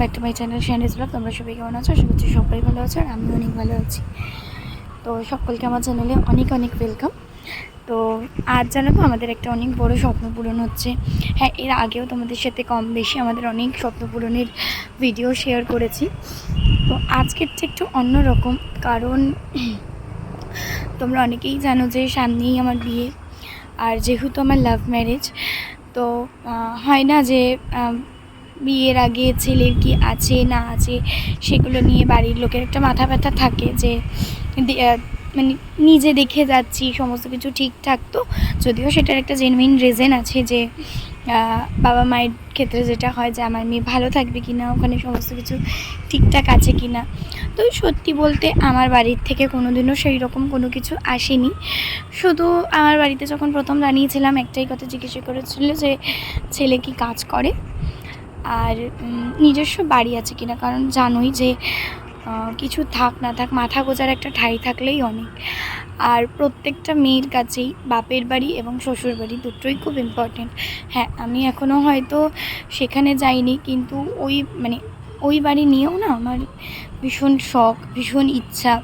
Back to my channel শ্যানিস blog তোমরা সবাই কেমন আছো? আশা করছি সবাই ভালো আছো আর আমি অনেক ভালো আছি। তো সকলকে আমার চ্যানেলে অনেক অনেক ওয়েলকাম তো আজ জানো তো আমাদের একটা অনেক বড় স্বপ্ন পূরণ হচ্ছে। হ্যাঁ এর আগেও তোমাদের সাথে কম বেশি আমাদের অনেক স্বপ্ন পূরণের ভিডিও শেয়ার করেছি। তো আজকেরটা একটু অন্যরকম কারণ তোমরা অনেকেই জানো যে সামনেই আমার বিয়ে, আর যেহেতু আমার লাভ ম্যারেজ তো হয় না যে বিয়ের আগে ছেলের কি আছে, না আছে, সেগুলো নিয়ে বাড়ির লোকের একটা মাথা ব্যথা থাকে যে মানে নিজে দেখে যাচ্ছি, সমস্ত কিছু ঠিকঠাক তো। যদিও সেটার একটা জেনুইন রিজন আছে যে বাবা মায়ের ক্ষেত্রে যেটা হয় যে, আমার মেয়ে ভালো থাকবে কি না ওখানে সমস্ত কিছু ঠিকঠাক আছে কি না তো সত্যি বলতে আমার বাড়ির থেকে কোনো দিনও সেই রকম কোনো কিছু আসেনি। শুধু আমার বাড়িতে যখন প্রথম জানিয়েছিলাম একটাই কথা জিজ্ঞাসা করেছিল যে, ছেলে কি কাজ করে? আর নিজস্ব বাড়ি আছে কিনা? কারণ জানোই যে কিছু থাক না থাক, মাথা গোজার একটা ঠাই থাকলেই অনেক। আর প্রত্যেকটা মেয়ের কাছেই বাপের বাড়ি এবং শ্বশুর বাড়ি দুটোই খুব ইম্পর্টেন্ট হ্যাঁ আমি এখনও হয়তো সেখানে যাইনি, কিন্তু ওই মানে ওই বাড়ি নিয়েও না আমার ভীষণ শখ, ভীষণ ইচ্ছা।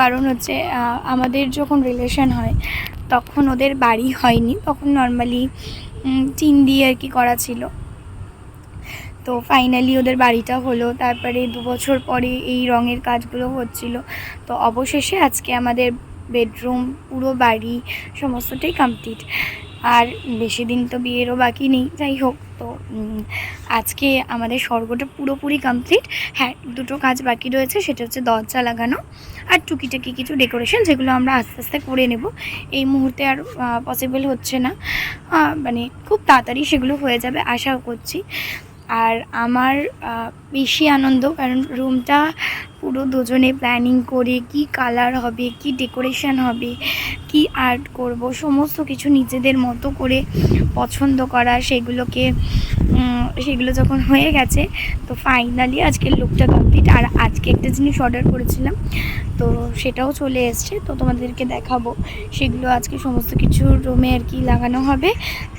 কারণ হচ্ছে আমাদের যখন রিলেশন হয়, তখন ওদের বাড়ি হয়নি, তখন নর্মালি টিন দিয়ে আর কি করা ছিল। তো ফাইনালি ওদের বাড়িটা হলো। তারপরে দু বছর পরে এই রঙের কাজগুলো হচ্ছিল। তো অবশেষে আজকে আমাদের বেডরুম পুরো বাড়ি সমস্তটাই কমপ্লিট আর বেশি দিন তো বিয়েরও বাকি নেই, যাই হোক। তো আজকে আমাদের স্বর্গটা পুরোপুরি কমপ্লিট হ্যাঁ দুটো কাজ বাকি রয়েছে, সেটা হচ্ছে দরজা লাগানো আর টুকিটাকি কিছু ডেকোরেশন যেগুলো আমরা আস্তে আস্তে করে নেব। এই মুহূর্তে আর পসিবল হচ্ছে না। মানে খুব তাড়াতাড়ি সেগুলো হয়ে যাবে, আশাও করছি। আর আমার বেশি আনন্দ কারণ রুমটা পুরো দুজনে প্ল্যানিং করে কি কালার হবে, কি ডেকোরেশন হবে, কি আর্ট করব, সমস্ত কিছু নিজেদের মতো করে পছন্দ করা, সেগুলোকে সেগুলো যখন হয়ে গেছে, তো ফাইনালি আজকের লুকটা কমপ্লিট আর আজকে একটা জিনিস অর্ডার করেছিলাম, তো সেটাও চলে এসছে। তো তোমাদেরকে দেখাবো, সেগুলো আজকে সমস্ত কিছু রুমে আর কি লাগানো হবে।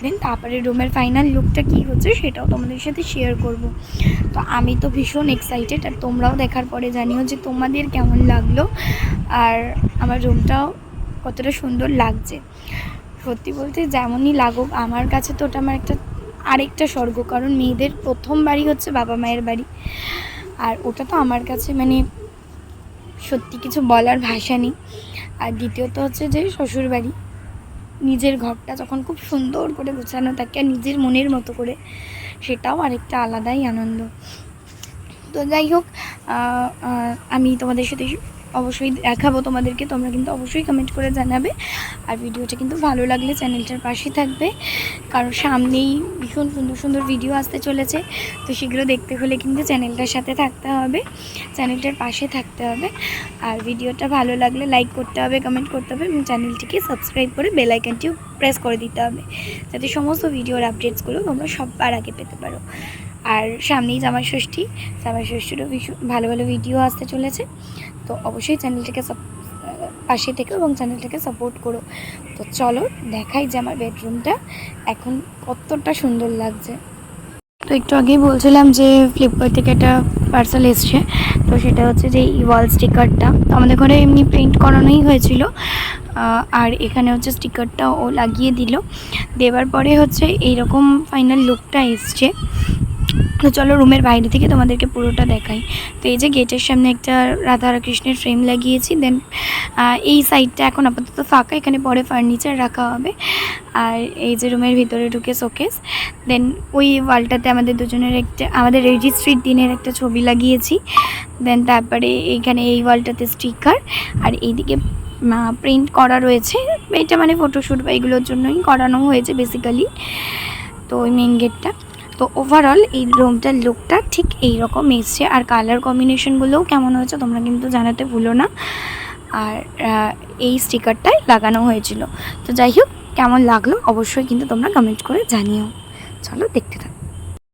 দেন তারপরে রুমের ফাইনাল লুকটা কী হচ্ছে, সেটাও তোমাদের সাথে শেয়ার করব। তো আমি তো ভীষণ এক্সাইটেড আর তোমরাও দেখার পরে জানিও যে তোমাদের কেমন লাগল আর আমার রুমটাও কতটা সুন্দর লাগছে। সত্যি বলতে যেমনই লাগুক, আমার কাছে তো ওটা আমার একটা আরেকটা স্বর্গ, কারণ মেয়েদের প্রথম বাড়ি হচ্ছে বাবা মায়ের বাড়ি। আর ওটা তো আমার কাছে মানে সত্যি কিছু বলার ভাষা নেই। আর দ্বিতীয়ত হচ্ছে যে শ্বশুর বাড়ি, নিজের ঘরটা যখন খুব সুন্দর করে গোছানো থাকে আর নিজের মনের মতো করে, সেটাও আরেকটা আলাদাই আনন্দ। তো যাই হোক আমি তোমাদের সাথে অবশ্যই দেখাবো তোমাদেরকে, তোমরা কিন্তু অবশ্যই কমেন্ট করে জানাবে। আর ভিডিওটা কিন্তু ভালো লাগলে চ্যানেলটার পাশে থাকবে। কারণ সামনেই ভীষণ সুন্দর সুন্দর ভিডিও আসতে চলেছে। তো সেগুলো দেখতে হলে কিন্তু চ্যানেলটার সাথে থাকতে হবে, চ্যানেলটার পাশে থাকতে হবে। আর ভিডিওটা ভালো লাগলে লাইক করতে হবে কমেন্ট করতে হবে এবং চ্যানেলটিকে সাবস্ক্রাইব করে বেল আইকনটিও প্রেস করে দিতে হবে। যাতে সমস্ত ভিডিওর আপডেটসগুলো তোমরা সবার আগে পেতে পারো। আর সামনেই জামাই ষষ্ঠী জামাই ষষ্ঠীরও ভীষণ ভালো ভালো ভিডিও আসতে চলেছে। তো অবশ্যই চ্যানেলটাকে পাশে থেকে এবং চ্যানেলটাকে সাপোর্ট করো। তো চলো, দেখাই যে আমার বেডরুমটা এখন কতটা সুন্দর লাগছে। তো একটু আগেই বলছিলাম যে ফ্লিপকার্ট থেকে একটা পার্সেল এসছে। তো সেটা হচ্ছে যে ওয়াল স্টিকারটা তো আমাদের ঘরে এমনি প্রিন্ট করানোই হয়েছিল। আর এখানে হচ্ছে স্টিকারটা ও লাগিয়ে দিল। দেওয়ার পরে হচ্ছে এইরকম ফাইনাল লুকটা এসছে। তো চলো রুমের বাইরে থেকে তোমাদেরকে পুরোটা দেখাই। তো এই যে গেটের সামনে একটা রাধা কৃষ্ণের ফ্রেম লাগিয়েছি দেন এই সাইডটা এখন আপাতত ফাঁকা, এখানে পরে ফার্নিচার রাখা হবে। আর এই যে রুমের ভিতরে ঢুকে শোকেস দেন ওই ওয়ালটাতে আমাদের দুজনের একটা, আমাদের রেজিস্ট্রির দিনের একটা ছবি লাগিয়েছি। দেন তারপরে এইখানে এই ওয়ালটাতে স্টিকার আর এইদিকে প্রিন্ট করা রয়েছে। এটা মানে ফটোশ্যুট বা এগুলোর জন্যই করানো হয়েছে বেসিক্যালি তো ওই মেন গেটটা তো ওভারঅল এই রুমটার লুকটা ঠিক এই রকম এসছে। আর কালার কম্বিনেশনগুলোও কেমন হয়েছে তোমরা কিন্তু জানাতে ভুলো না। আর এই স্টিকারটাই লাগানো হয়েছিল। তো যাই হোক, কেমন লাগল অবশ্যই কিন্তু তোমরা কমেন্ট করে জানিও। চলো, দেখতে থাকো।